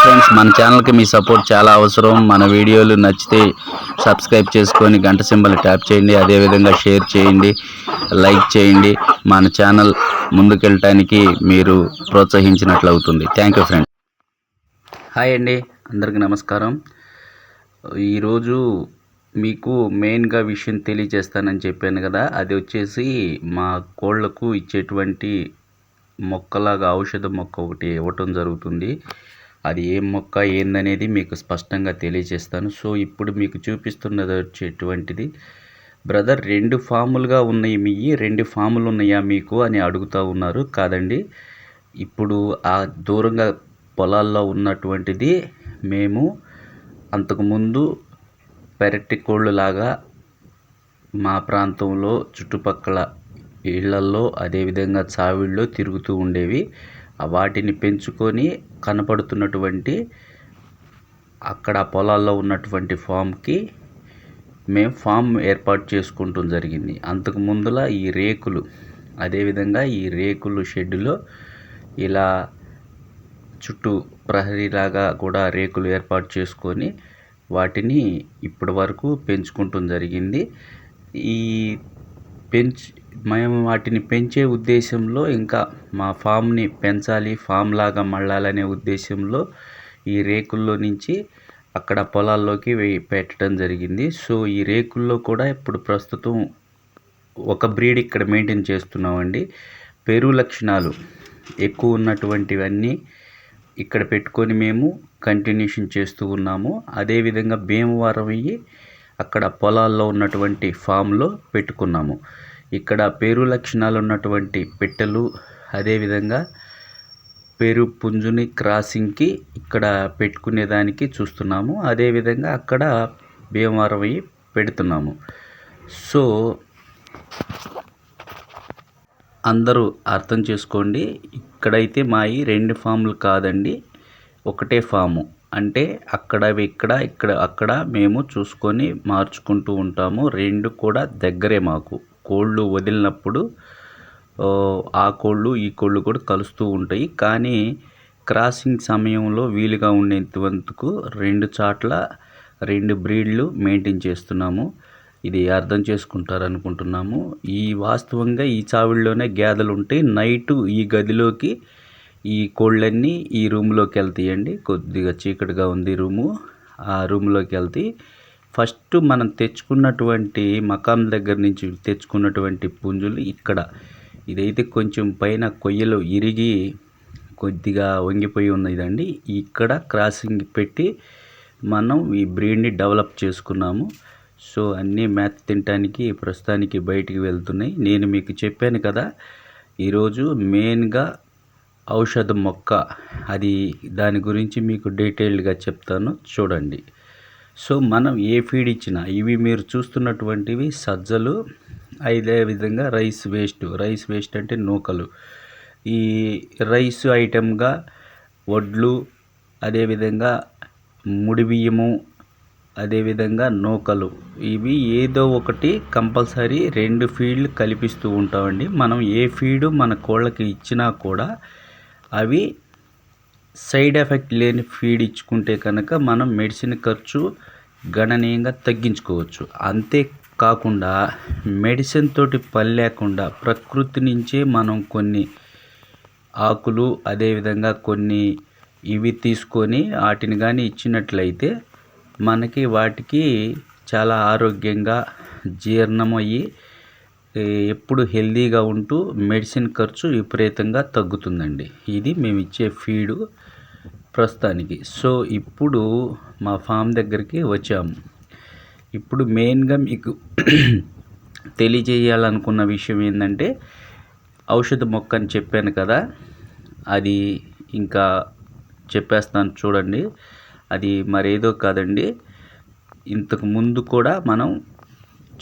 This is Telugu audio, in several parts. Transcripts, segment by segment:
ఫ్రెండ్స్ మన ఛానల్కి మీ సపోర్ట్ చాలా అవసరం. మన వీడియోలు నచ్చితే సబ్స్క్రైబ్ చేసుకొని గంట సింబల్ ట్యాప్ చేయండి. అదేవిధంగా షేర్ చేయండి. లైక్ చేయండి. మన ఛానల్ ముందుకెళ్ళటానికి మీరు ప్రోత్సహించినట్లు అవుతుంది. థ్యాంక్ యూ ఫ్రెండ్స్ హాయ్ అండి. అందరికీ నమస్కారం. ఈరోజు మీకు మెయిన్గా విషయం తెలియజేస్తానని చెప్పాను కదా. అది వచ్చేసి మా కోళ్ళకు ఇచ్చేటువంటి మొక్కలాగా ఔషధ మొక్క ఒకటి ఇవ్వటం జరుగుతుంది. అది ఏం మొక్క ఏందనేది మీకు స్పష్టంగా తెలియజేస్తాను. సో ఇప్పుడు మీకు చూపిస్తున్నది వచ్చేటువంటిది బ్రదర్ రెండు ఫాములుగా ఉన్నాయి మీ రెండు ఫాములు ఉన్నాయా మీకు? అని అడుగుతూ ఉన్నారు. కాదండి ఇప్పుడు ఆ దూరంగా పొలాల్లో ఉన్నటువంటిది మేము అంతకుముందు పెరటి కోళ్ళు లాగా మా ప్రాంతంలో చుట్టుపక్కల ఇళ్ళల్లో అదేవిధంగా చావిళ్ళు తిరుగుతూ ఉండేవి. వాటిని పెంచుకొని కనపడుతున్నటువంటి అక్కడ పొలాల్లో ఉన్నటువంటి ఫామ్కి మేము ఫామ్ ఏర్పాటు చేసుకుంటూ జరిగింది. అంతకు ముందులా ఈ రేకులు అదేవిధంగా ఈ రేకులు షెడ్డులో ఇలా చుట్టూ ప్రహరీలాగా కూడా రేకులు ఏర్పాటు చేసుకొని వాటిని ఇప్పటి వరకు పెంచుకుంటూ జరిగింది. ఈ పెంచ్ మేము వాటిని పెంచే ఉద్దేశంలో ఇంకా మా ఫామ్ని పెంచాలి ఫామ్ లాగా మళ్ళాలనే ఉద్దేశంలో ఈ రేకుల్లో నుంచి అక్కడ పొలాల్లోకి వేయి పెట్టడం జరిగింది. సో ఈ రేకుల్లో కూడా ఇప్పుడు ప్రస్తుతం ఒక బ్రీడ్ ఇక్కడ మెయింటైన్ చేస్తున్నామండి. పెరుగు లక్షణాలు ఎక్కువ ఉన్నటువంటివన్నీ ఇక్కడ పెట్టుకొని మేము కంటిన్యూషన్ చేస్తూ ఉన్నాము. అదేవిధంగా భీమవరం అయ్యి అక్కడ పొలాల్లో ఉన్నటువంటి ఫామ్లో పెట్టుకున్నాము. ఇక్కడ పేరు లక్షణాలు ఉన్నటువంటి పెట్టెలు అదేవిధంగా పేరు పుంజుని క్రాసింగ్కి ఇక్కడ పెట్టుకునేదానికి చూస్తున్నాము. అదేవిధంగా అక్కడ భీమవరం అయ్యి పెడుతున్నాము. సో అందరూ అర్థం చేసుకోండి. ఇక్కడైతే మాయి రెండు ఫామ్లు కాదండి ఒకటే ఫాము. అంటే అక్కడ ఇక్కడ ఇక్కడ అక్కడ మేము చూసుకొని మార్చుకుంటూ ఉంటాము. రెండు కూడా దగ్గరే మాకు. కోళ్ళు వదిలినప్పుడు ఆ కోళ్ళు ఈ కోళ్ళు కూడా కలుస్తూ ఉంటాయి. కానీ క్రాసింగ్ సమయంలో వీలుగా ఉండేంతవరకు రెండు చాట్ల రెండు బ్రీడ్లు మెయింటైన్ చేస్తున్నాము. ఇది అర్థం చేసుకుంటారు అనుకుంటున్నాము ఈ వాస్తవంగా ఈ చావిడిలోనే గేదెలు ఉంటాయి నైటు ఈ గదిలోకి ఈ కోళ్ళన్నీ ఈ రూమ్లోకి వెళ్తాయండి. కొద్దిగా చీకటిగా ఉంది రూము. ఆ రూమ్లోకి వెళ్తాయి ఫస్ట్ మనం తెచ్చుకున్నటువంటి మకాం దగ్గర నుంచి తెచ్చుకున్నటువంటి పుంజులు ఇక్కడ. ఇదైతే కొంచెం పైన కొయ్యలు ఇరిగి కొద్దిగా వంగిపోయి ఉన్నదండి. ఇక్కడ క్రాసింగ్ పెట్టి మనం ఈ బ్రీడ్ని డెవలప్ చేసుకున్నాము. సో అన్నీ మ్యాథ్ తినటానికి ప్రస్తుతానికి బయటికి వెళ్తున్నాయి. నేను మీకు చెప్పాను కదా ఈరోజు మెయిన్గా ఔషధ మొక్క. అది దాని గురించి మీకు డీటెయిల్డ్గా చెప్తాను. చూడండి. సో మనం ఏ ఫీడ్ ఇచ్చినా ఇవి మీరు చూస్తున్నటువంటివి సజ్జలు అదే విధంగా రైస్ వేస్ట్ రైస్ వేస్ట్ అంటే నూకలు. ఈ రైస్ ఐటెంగా వడ్లు అదేవిధంగా ముడి బియ్యము అదేవిధంగా నూకలు. ఇవి ఏదో ఒకటి కంపల్సరీ రెండు ఫీడ్లు కల్పిస్తూ ఉంటామండి. మనం ఏ ఫీడు మన కోళ్ళకి ఇచ్చినా కూడా అవి సైడ్ ఎఫెక్ట్ లేని ఫీడ్ ఇచ్చుకుంటే కనుక మనం మెడిసిన్ ఖర్చు గణనీయంగా తగ్గించుకోవచ్చు. అంతేకాకుండా మెడిసిన్ తోటి పని లేకుండా ప్రకృతి నుంచే మనం కొన్ని ఆకులు అదేవిధంగా కొన్ని ఇవి తీసుకొని వాటిని కానీ ఇచ్చినట్లయితే మనకి వాటికి చాలా ఆరోగ్యంగా జీర్ణమయ్యి ఎప్పుడు హెల్దీగా ఉంటూ మెడిసిన్ ఖర్చు విపరీతంగా తగ్గుతుందండి. ఇది మేము ఇచ్చే ఫీడు ప్రస్తుతానికి. సో ఇప్పుడు మా ఫామ్ దగ్గరికి వచ్చాము ఇప్పుడు మెయిన్గా మీకు తెలియజేయాలనుకున్న విషయం ఏంటంటే ఔషధ మొక్క అని చెప్పాను కదా అది ఇంకా చెప్పేస్తాను చూడండి. అది మరేదో కాదండి. ఇంతకు ముందు కూడా మనం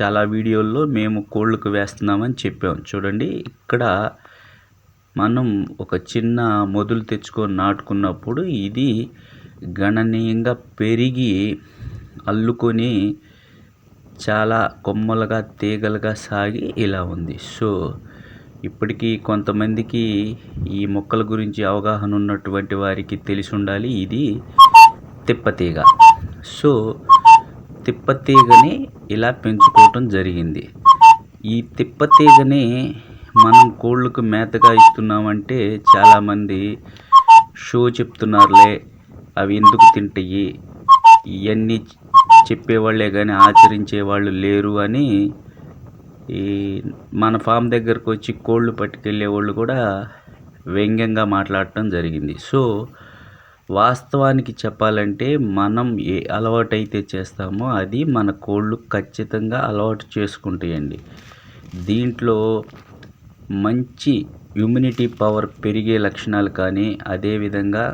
చాలా వీడియోల్లో మేము కోళ్ళకు వేస్తున్నామని చెప్పాం. చూడండి ఇక్కడ మనం ఒక చిన్న మొదలు తెచ్చుకొని నాటుకున్నప్పుడు ఇది గణనీయంగా పెరిగి అల్లుకొని చాలా కొమ్మలుగా తీగలుగా సాగి ఇలా ఉంది. సో ఇప్పటికీ కొంతమందికి ఈ మొక్కల గురించి అవగాహన ఉన్నటువంటి వారికి తెలిసి ఉండాలి. ఇది తిప్పతీగ. సో తిప్పతీగని ఇలా పెంచుకోవటం జరిగింది. ఈ తిప్పతీగని మనం కోళ్ళకు మేతగా ఇస్తున్నామంటే చాలామంది షో చెప్తున్నారులే అవి ఎందుకు తింటాయి? ఇవన్నీ చెప్పేవాళ్ళే కానీ ఆచరించే వాళ్ళు లేరు అని ఈ మన ఫామ్ దగ్గరకు వచ్చి కోళ్ళు పట్టుకెళ్ళే వాళ్ళు కూడా వ్యంగ్యంగా మాట్లాడటం జరిగింది. సో వాస్తవానికి చెప్పాలంటే మనం ఏ అలవాటైతే చేస్తామో అది మన కోళ్ళు ఖచ్చితంగా అలవాటు చేసుకుంటాయండి. దీంట్లో మంచి ఇమ్యూనిటీ పవర్ పెరిగే లక్షణాలు కానీ అదేవిధంగా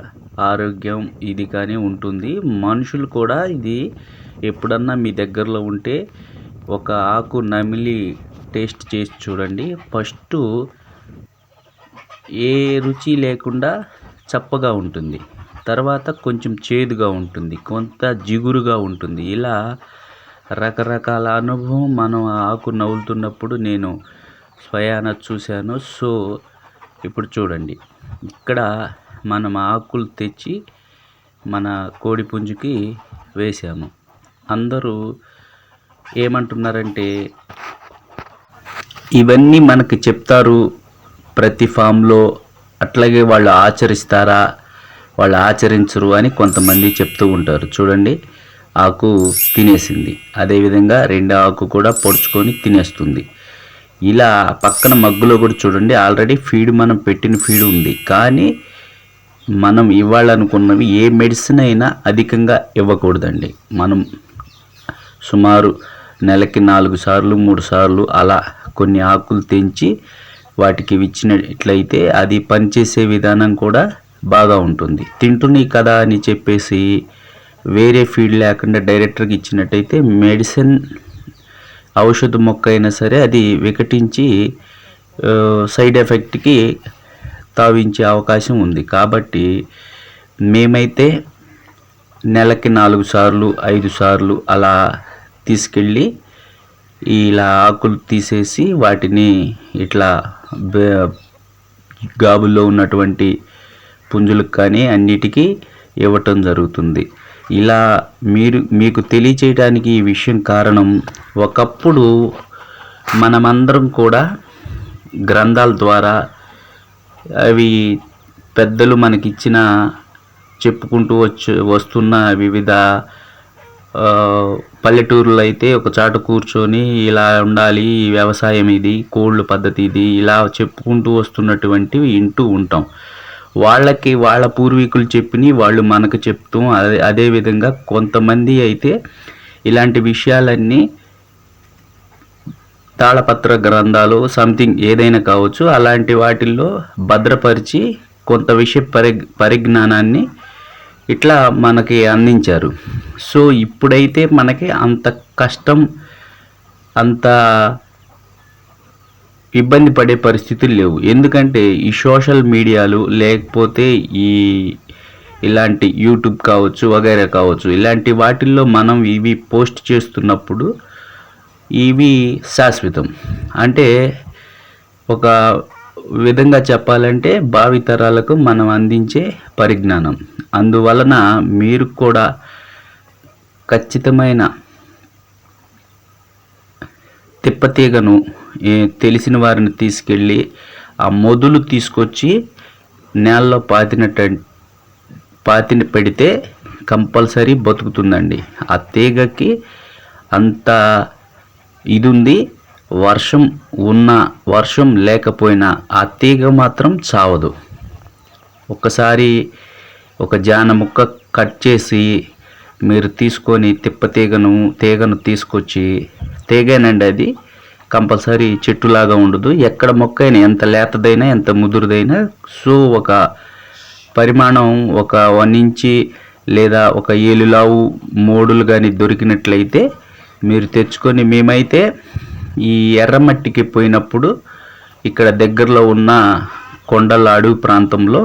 ఆరోగ్యం ఇది కానీ ఉంటుంది. మనుషులు కూడా ఇది ఎప్పుడన్నా మీ దగ్గరలో ఉంటే ఒక ఆకు నమిలి టేస్ట్ చేసి చూడండి. ఫస్ట్ ఏ రుచి లేకుండా చప్పగా ఉంటుంది. తర్వాత కొంచెం చేదుగా ఉంటుంది కొంత జిగురుగా ఉంటుంది. ఇలా రకరకాల అనుభవం మనం ఆ ఆకు నవ్వులుతున్నప్పుడు నేను స్వయాన చూశాను. సో ఇప్పుడు చూడండి. ఇక్కడ మనం ఆకులు తెచ్చి మన కోడి పుంజుకి వేసాము అందరూ ఏమంటున్నారంటే ఇవన్నీ మనకి చెప్తారు ప్రతి ఫామ్లో అట్లాగే వాళ్ళు ఆచరిస్తారా? వాళ్ళు ఆచరించరు అని కొంతమంది చెప్తూ ఉంటారు. చూడండి ఆకు తినేసింది. అదేవిధంగా రెండు ఆకు కూడా పొడుచుకొని తినేస్తుంది. ఇలా పక్కన మగ్గులో కూడా చూడండి ఆల్రెడీ ఫీడ్ మనం పెట్టిన ఫీడ్ ఉంది. కానీ మనం ఇవ్వాలనుకున్నవి ఏ మెడిసిన్ అయినా అధికంగా ఇవ్వకూడదండి. మనం సుమారు నెలకి నాలుగు సార్లు మూడు సార్లు అలా కొన్ని ఆకులు తెంచి వాటికి ఇచ్చినట్లయితే అది పనిచేసే విధానం కూడా బాగా ఉంటుంది. తింటున్నాయి కదా అని చెప్పేసి వేరే ఫీడ్ లేకుండా డైరెక్టర్కి ఇచ్చినట్టయితే మెడిసిన్ ఔషధ మొక్క అయినా సరే అది వికటించి సైడ్ ఎఫెక్ట్కి తావించే అవకాశం ఉంది. కాబట్టి మేమైతే నెలకి నాలుగు సార్లు ఐదు సార్లు అలా తీసుకెళ్ళి ఇలా ఆకులు తీసేసి వాటిని ఇట్లా గాబుల్లో ఉన్నటువంటి పుంజులకు కానీ అన్నిటికీ ఇవ్వటం జరుగుతుంది. ఇలా మీరు మీకు తెలియచేయడానికి ఈ విషయం కారణం ఒకప్పుడు మనమందరం కూడా గ్రంథాల ద్వారా అవి పెద్దలు మనకిచ్చిన చెప్పుకుంటూ వచ్చి వస్తున్న వివిధ పల్లెటూరులో అయితే ఒక చాట కూర్చొని ఇలా ఉండాలి ఈ వ్యవసాయం ఇది కోళ్ళు పద్ధతి ఇది ఇలా చెప్పుకుంటూ వస్తున్నటువంటివి వింటూ ఉంటాం. వాళ్ళకి వాళ్ళ పూర్వీకులు చెప్పిని వాళ్ళు మనకు చెప్తాం అదే అదేవిధంగా కొంతమంది అయితే ఇలాంటి విషయాలన్నీ తాళపత్ర గ్రంథాలు సంథింగ్ ఏదైనా కావచ్చు అలాంటి వాటిల్లో భద్రపరిచి కొంత విషయ పరి పరిజ్ఞానాన్ని ఇట్లా మనకి అందించారు. సో ఇప్పుడైతే మనకి అంత కష్టం అంత ఇబ్బంది పడే పరిస్థితులు లేవు. ఎందుకంటే ఈ సోషల్ మీడియాలు లేకపోతే ఈ ఇలాంటి యూట్యూబ్ కావచ్చు వగైరా కావచ్చు ఇలాంటి వాటిల్లో మనం ఇవి పోస్ట్ చేస్తున్నప్పుడు ఇవి శాశ్వతం. అంటే ఒక విధంగా చెప్పాలంటే భావితరాలకు మనం అందించే పరిజ్ఞానం. అందువలన మీరు కూడా ఖచ్చితమైన తిప్పతీగను తెలిసిన వారిని తీసుకెళ్ళి ఆ మొదలు తీసుకొచ్చి నేలలో పాతినట్టు పాతిని పెడితే కంపల్సరీ బతుకుతుందండి. ఆ తీగకి అంత ఇది ఉంది వర్షం ఉన్న వర్షం లేకపోయినా ఆ తీగ మాత్రం చావదు. ఒక్కసారి ఒక జాన ముక్క కట్ చేసి మీరు తీసుకొని తిప్పతీగను తీగను తీసుకొచ్చి తీగేనండి అది. కంపల్సరీ చెట్టులాగా ఉండదు. ఎక్కడ మొక్క అయినా ఎంత లేతదైనా ఎంత ముదురుదైనా సో ఒక పరిమాణం ఒక వన్ ఇంచి లేదా ఒక ఏలులావు మోడులు కానీ దొరికినట్లయితే మీరు తెచ్చుకొని మేమైతే ఈ ఎర్రమట్టికి పోయినప్పుడు ఇక్కడ దగ్గరలో ఉన్న కొండల అడవి ప్రాంతంలో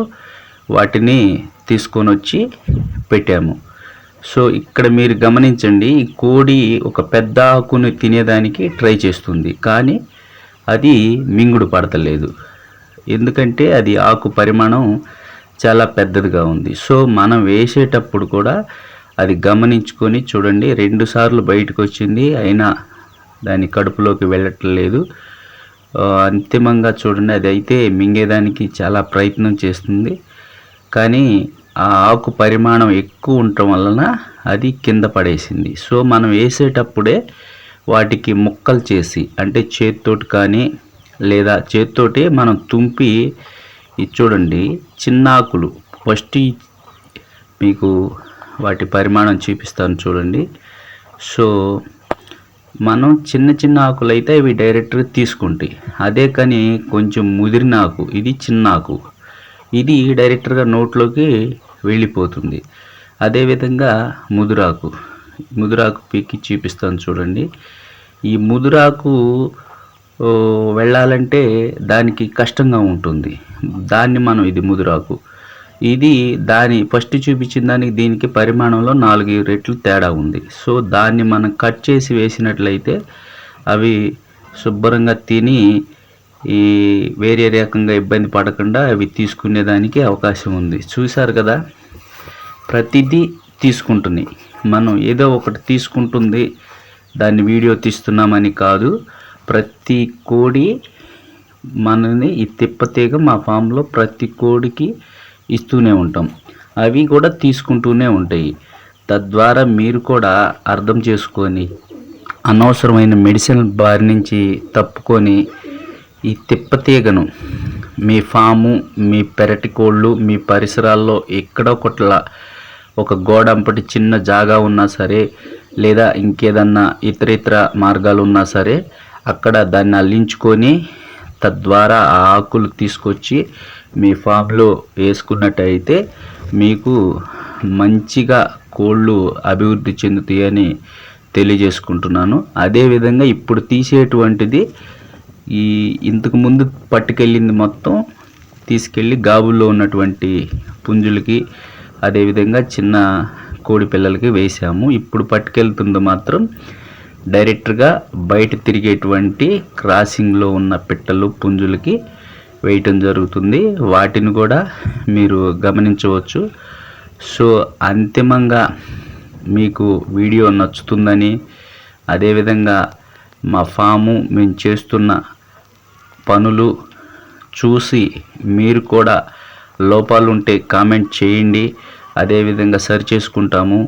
వాటిని తీసుకొని వచ్చి పెట్టాము. సో ఇక్కడ మీరు గమనించండి ఈ కోడి ఒక పెద్ద ఆకును తినేదానికి ట్రై చేస్తుంది కానీ అది మింగుడు పడతలేదు. ఎందుకంటే అది ఆకు పరిమాణం చాలా పెద్దదిగా ఉంది. సో మనం వేసేటప్పుడు కూడా అది గమనించుకొని చూడండి రెండు సార్లు బయటకు వచ్చింది అయినా దాని కడుపులోకి వెళ్ళట్లేదు. అంతిమంగా చూడండి అది అయితే మింగేదానికి చాలా ప్రయత్నం చేస్తుంది. కానీ ఆ ఆకు పరిమాణం ఎక్కువ ఉండటం వలన అది కింద పడేసింది. సో మనం వేసేటప్పుడే వాటికి ముక్కలు చేసి అంటే చేత్తోటి కానీ లేదా చేత్తోటి మనం తుంపి ఇది చూడండి చిన్న ఆకులు ఫస్ట్ మీకు వాటి పరిమాణం చూపిస్తాను చూడండి. సో మనం చిన్న చిన్న ఆకులు అయితే ఇవి డైరెక్ట్గా తీసుకుంటాయి. అదే కానీ కొంచెం ముదిరిన ఆకు ఇది చిన్న ఆకు ఇది డైరెక్ట్గా నోట్లోకి వెళ్ళిపోతుంది అదేవిధంగా ముదురాకు. ముదురాకు పీకి చూపిస్తాను చూడండి. ఈ ముదురాకు వెళ్ళాలంటే దానికి కష్టంగా ఉంటుంది. దాన్ని మనం ఇది ముదురాకు. ఇది దాని ఫస్ట్ చూపించిన దానికి దీనికి పరిమాణంలో నాలుగు రెట్లు తేడా ఉంది. సో దాన్ని మనం కట్ చేసి వేసినట్లయితే అవి శుభ్రంగా తిని ఈ వేరే రకంగా ఇబ్బంది పడకుండా అవి తీసుకునేదానికి అవకాశం ఉంది. చూశారు కదా? ప్రతిదీ తీసుకుంటుంది. మనం ఏదో ఒకటి తీసుకుంటుంది దాన్ని వీడియో తీస్తున్నామని కాదు. ప్రతి కోడి మనని ఈ తిప్పతీగ మా ఫామ్లో ప్రతి కోడికి ఇస్తూనే ఉంటాం. అవి కూడా తీసుకుంటూనే ఉంటాయి. తద్వారా మీరు కూడా అర్థం చేసుకొని అనవసరమైన మెడిసిన్ బారి నుంచి తప్పుకొని ఈ తిప్పతీగను మీ ఫాము మీ పెరటి కోళ్ళు మీ పరిసరాల్లో ఎక్కడొకట్లా ఒక గోడంపటి చిన్న జాగా ఉన్నా సరే లేదా ఇంకేదన్నా ఇతర ఇతర మార్గాలు ఉన్నా సరే అక్కడ దాన్ని అల్లించుకొని తద్వారా ఆ ఆకులు తీసుకొచ్చి మీ ఫామ్లో వేసుకున్నట్టయితే మీకు మంచిగా కోళ్ళు అభివృద్ధి చెందుతాయని తెలియజేసుకుంటున్నాను. అదేవిధంగా ఇప్పుడు తీసేటువంటిది ఈ ఇంతకు ముందు పట్టుకెళ్ళింది మొత్తం తీసుకెళ్ళి గాబుల్లో ఉన్నటువంటి పుంజులకి అదేవిధంగా చిన్న కోడి పిల్లలకి వేసాము ఇప్పుడు పట్టుకెళ్తుంది మాత్రం డైరెక్ట్గా బయట తిరిగేటువంటి క్రాసింగ్లో ఉన్న పిట్టలు పుంజులకి వేయటం జరుగుతుంది. వాటిని కూడా మీరు గమనించవచ్చు. సో అంతిమంగా మీకు వీడియో నచ్చుతుందని అదేవిధంగా మా ఫాము మేము చేస్తున్న పనులు చూసి మీరు కూడా లోపాలు ఉంటే కామెంట్ చేయండి. అదేవిధంగా సరి చేసుకుంటాము.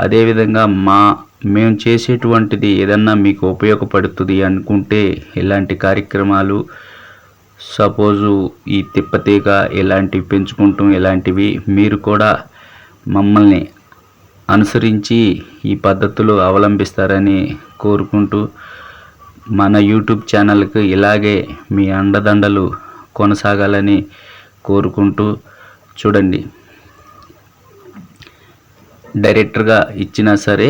అదేవిధంగా మా మేము చేసేటువంటిది ఏదన్నా మీకు ఉపయోగపడుతుంది అనుకుంటే ఇలాంటి కార్యక్రమాలు సపోజు ఈ తిప్పతీగ ఇలాంటివి పెంచుకుంటాం ఇలాంటివి మీరు కూడా మమ్మల్ని అనుసరించి ఈ పద్ధతులు అవలంబిస్తారని కోరుకుంటూ మన యూట్యూబ్ ఛానల్కి ఇలాగే మీ అండదండలు కొనసాగాలని కోరుకుంటూ చూడండి. డైరెక్టర్గా ఇచ్చినా సరే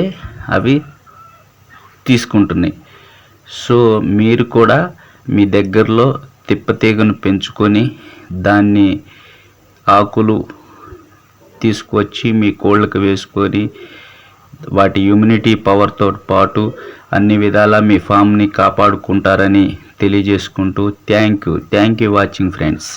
అవి తీసుకుంటున్నాయి. సో మీరు కూడా మీ దగ్గరలో తిప్పతీగను పెంచుకొని దాన్ని ఆకులు తీసుకువచ్చి మీ కోళ్ళకు వేసుకొని వాటి ఇమ్యూనిటీ పవర్తో పాటు అన్ని విధాలా మీ ఫామ్ని కాపాడుకుంటారని తెలియజేసుకుంటూ thank you. Thank you watching friends.